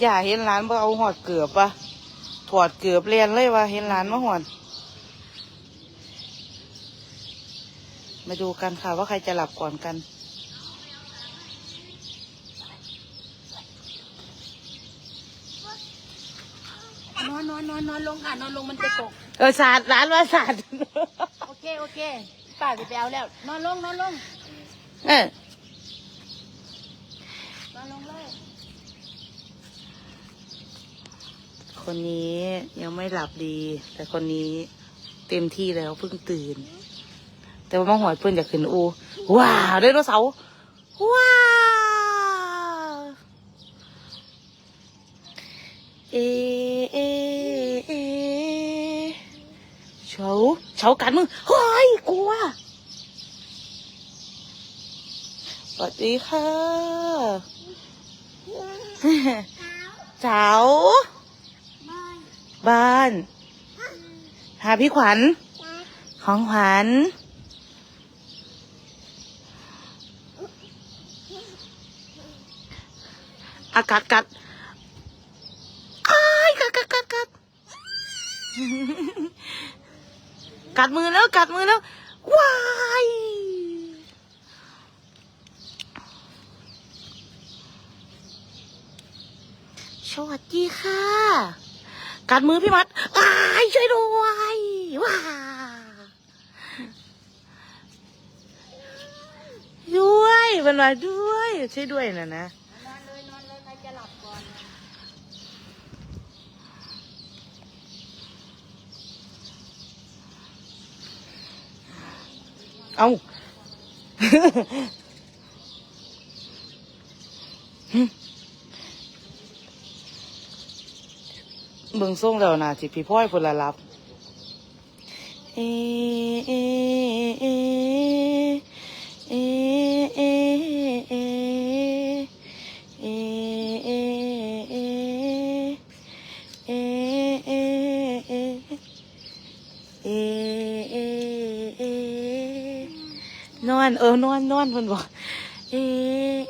อย่าเห็นร้านบ่เอาหอดเกือบปะถอดเกือบเรียนเลยว่าเห็นร้านมาหอด มาดูกันค่ะว่าใครจะหลับก่อนกันนอนนอนนอนนอนลงค่ะนอนลงมันจะตกเออสาดร้านว่าสาดโอเคโอเคป้าจะไปเอาแล้ว นอนลงนอนลง เออน อนลงเลย คนนี้ยังไม่หลับดี แต่คนนี้เต็มที่แล้วเพิ่งตื่น แต่ว่ามาหอยเพิ่นอยากขึ้นอูว้าวไดโนเสาร์ว้าวเอเอเอเฉาเฉากันมึงเฮ้ยกลัวสวัสดีค่ะเจ้า บ้านหาพี่ขวัญ ของขวัญ อากาศกัดอ้ายกัดกัดกัดกัดกัดมือแล้วกัดมือแล้วว้ายสวัสดีค่ะ กัดมือพี่มัดอ้ายช่วยด้วยว้าด้วยมันมาด้วยช่วยด้วยนะนะนอนเลยนอนเลยใครจะหลับก่อนเอา เบิ่งส่งแล้วนะสิพี่พ่อยพนละรับเอเอเอเอเอเอเอเอเอเอเอเอเอนอนเออนอนนอนเพิ่นบอกเอ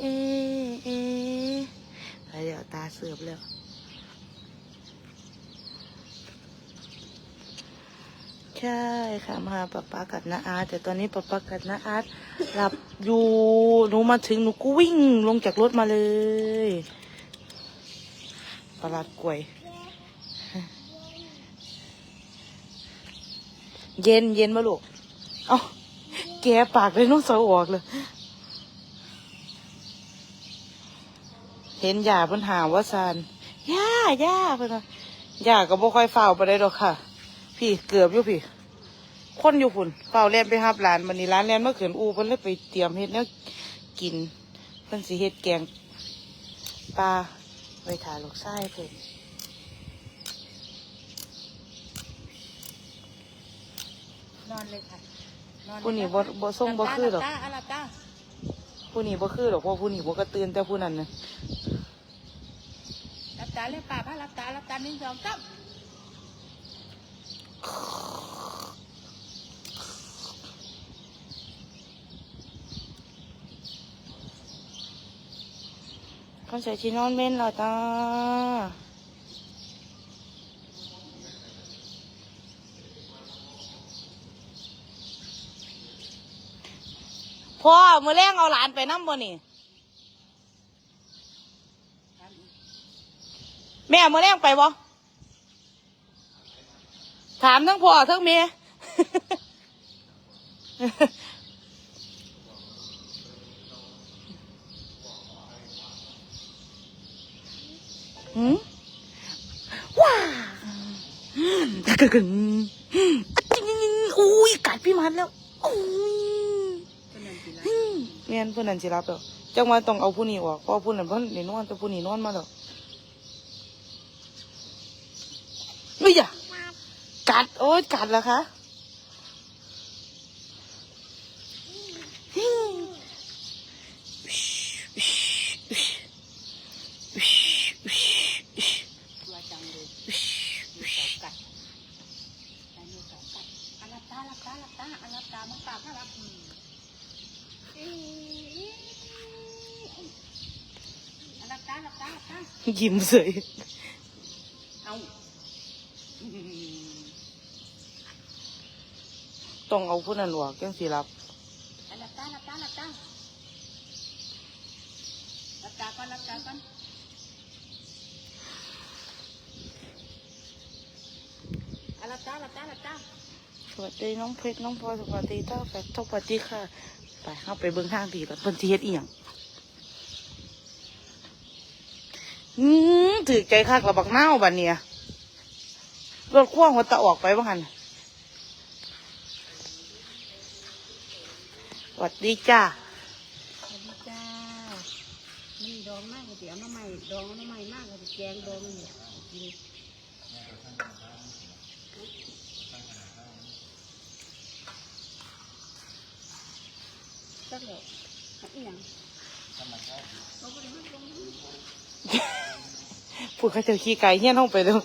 เอเอไปเดี๋ยวตาเสือบแล้ว ใช่ค่ะมาป๊าป๊ากับน้าอาร์ตแต่ตอนนี้ป๊าป๊ากับน้าอาร์ตหลับอยู่หนูมาถึงหนูก็วิ่งลงจากรถมาเลยประหลาดกล้วย เย็นเย็นมาลูกเอาแกปากเลยน้องสาวออกเลย เห็นยาเพิ่นหาว่าซานย่ายาเพิ่นว่ายาก็บ่ค่อยเฝ้าไปได้ดอกค่ะ พี่เกือบอยู่พี่คนอยู่พุ่นเฝ้าแล่นไปหับหลานบันนี้ร้านแล่นเมื่อคืนอูเพิ่นเลยไปเตรียมเฮ็ดแนวกินเพิ่นสิเฮ็ดแกงปลาไว้ถาลูกไส้เพิ่นนอนเลยค่ะนอนผู้นี้บ่บ่ส่งบ่คือดอกหลับตาหลับตาผู้นี้บ่คือดอกเพราะผู้นี้บ่กระตื่นแต่ผู้นั้นน่ะหลับตาเลยป้าพาหลับตาหลับตาหนึ่งสองสาม เขาใส่ชีนอนเม่นแล้วจ้าพ่อมือแรงเอาหลานไปน้ำบ่นี่ แม่มือแรงไปบ่ ถามทั้งพ่อทั้งเมียหืมว้าตะกะกึ่งอะจิงอุ้ยกัดพี่มันแล้วอุ้ยคนนั้นสิละอืมแม่นผู้นั้นสิรับแล้วจังว่าต้องเอาผู้นี้ออกเพราะผู้นั้นเพิ่นนี่นอนแต่ผู้นี้นอนมาแล้วเฮ้ยอย่ากั กัด โอ๊ยกัดเหรอคะยิ้มเฉยเอา ต้องเอาผู้นั้นออกจังสิรับหลับตาหลับตาหลับตาหลับตาก่อนหลับตาก่อนอะหลับตาหลับตาหลับตาสวัสดีน้องเพชรน้องพลอยสวัสดีเต้าแฟกสวัสดีค่ะ ไปเข้าไปเบิ่งทางดีก่อนเพิ่นสิเฮ็ดอีหยังอืมถือใจคักระบักเน่าวบัดเนี่ยรถพ่วงหัวตะออกไปบ้างหัน สวัสดีจ้าสวัสดีจ้ามันดองมากเลยเดี๋ยวน้ำใหม่ดองน้ำใหม่มากเลยแกงดองเนี่ยกินสักแล้วอีหยังเราก็ได้มาลงพูดเขาเจอขี้ไก่เฮี้ยนห้องไปเลยดอ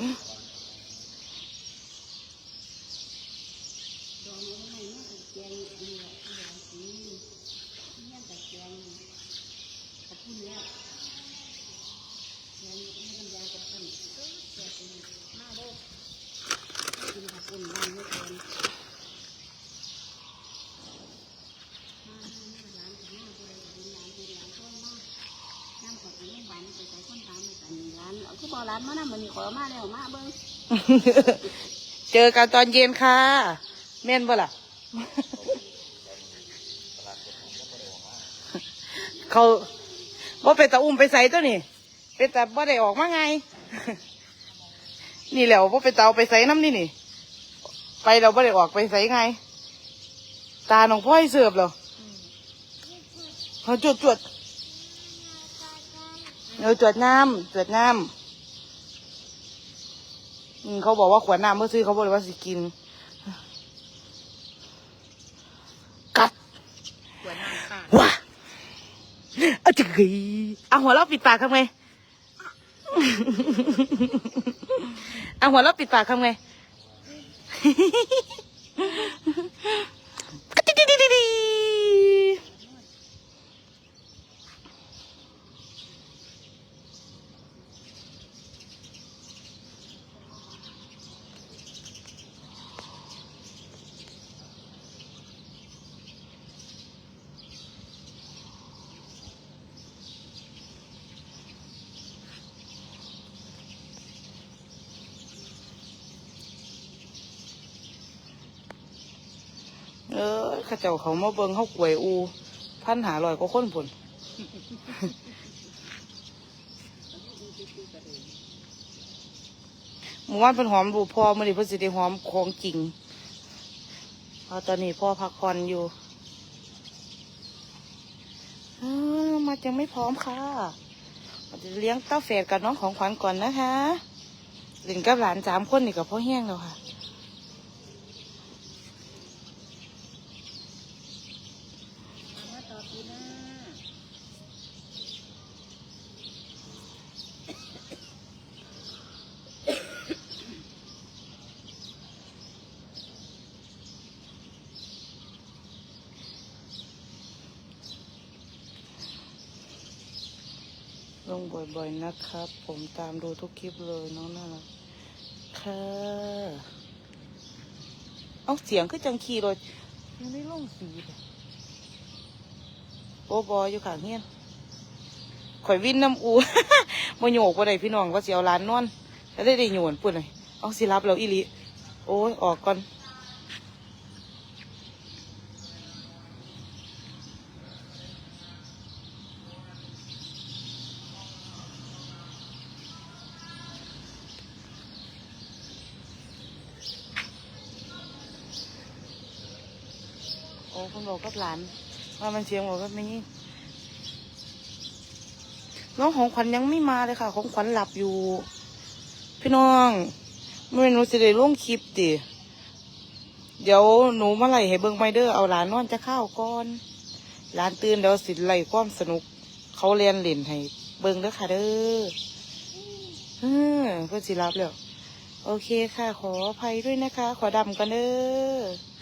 งน้ำใหม่มากเลยแกงอันนี้แหละที่เรากินเนี่ยแต่แกงขอบคุณเนี่ยแกงไม่ทำยากับคนแกงเป็นมาเด้อกินขอบคุณมันไม่เกิน คือบอกร้านมานะมันมีขอมาแล้วมาเบิ้งเจอกันตอนเย็นค่ะ แม่นบ่ล่ะ เขาบ่เป็นตาอุ้มไปใส่ตัวนี่เป็นแต่บ่ได้ออกมาไง นี่แหละบ่เป็นตาเอาไปใส่น้ำนี่นี่ ไปเราบ่ได้ออกไปใส่ไง ตาหนองพ่อยเสือบเหรอเขาจวดจวด เออจวดน้ำจวดน้ำ เขาบอกว่าขวดน้ำเมื่อซื้อเขาบอกเลยว่าสิกิน กัดขวดน้ำค่ะว้าอาจจะกีเอาหัวเราะปิดปากทำไงเอาหัวเราะปิดปากทำไง กะดิดิดิดิดิเออเข้าเจ้าเขามาเบิงเขากวยอูพันหาลอยก็ค้นผลหมู่บ้านเป็นหอมดูพ่อมื่อนี้เพิ่นสิได้หอมของจริงเอาตอนนี้พ่อพักผ่อนอยู่มายังไม่พร้อมค่ะเราจะเลี้ยงเต้าแฝดกับน้องของขวัญก่อนนะคะเล่นกับหลานสามคนนี่กับพ่อแห้งแล้วค่ะ มาต่อปีหน้า ล งบ่อยๆนะครับ ผมตามดูทุกคลิปเลยน้องน่ารักค่ะเอาเสียงคือจังขี่รถยังไม่ลงสีเลยโอ้บอยอยู่ข้างเฮียนข่อยวินน้ำอูมาโยกบ่ได้พี่น้องว่าสิเอาร้านนอนแล้วได้ได้โยนปุ่นเลยเอาสิรับเราอีหลิโอ้ยออกก่อน คุณบอกกับหลาน ว่ามันเสียงบอกกับไม่ยิ่งน้องของขวัญยังไม่มาเลยค่ะ ของขวัญหลับอยู่ พี่น้องไม่หนูสิได้ลงคลิปดิเดี๋ยวหนูมาไหล่ให้เบิ้งไม่เด้อเอาหลานนอนจะข้าวก่อนหลานตื่นเดี๋ยวสิไล่ความสนุก เขาเรียนเล่นให้เบิ้งเด้อค่ะเด้อเออเพื่อสิรับแล้วโอเคค่ะ ขออภัยด้วยนะคะ ขอดำกันเด้อ